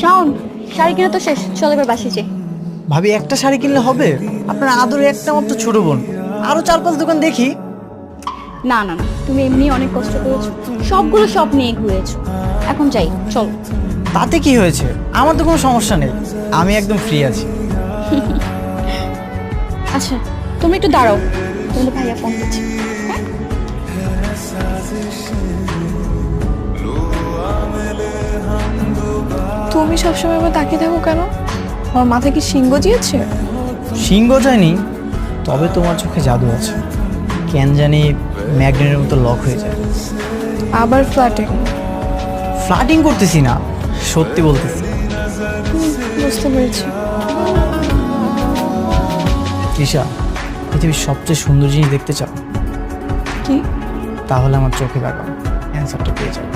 শাওন শাড়ি কিনা তো শেষ চল এবার বাসে যাই। ভাবি একটা শাড়ি কিনলে হবে? আপনার আদরে একটা মাত্র ছোট বোন। আরও চার পাঁচ দোকান দেখি। না না না তুমি এমনি অনেক কষ্ট করেছ। সবগুলো সব নিয়ে ঘুরেছো। এখন যাই চল। তাতে কি হয়েছে? আমার তো কোনো সমস্যা নেই। আমি একদম ফ্রি আছি। আচ্ছা তুমি একটু দাঁড়াও। তোমাদের ভাইয়া ফোন করছে। হ্যাঁ? তুমি সবসময় আমার তাকিয়ে থাকো কেন? আমার মাথায় কি সিংহ দিয়েছে সিংহ যায়নি তবে তোমার চোখে জাদু আছে। কেন জানি ম্যাগনেটের মতো লক হয়ে যায়। আবার ফ্ল্যাটিং ফ্লাটিং করতেছি না সত্যি বলতেছি। বুঝতে পেরেছি। তৃষা পৃথিবীর সবচেয়ে সুন্দর জিনিস দেখতে চাও। কি? তাহলে আমার চোখে লাগাও অ্যান্সারটা পেয়ে যাবে।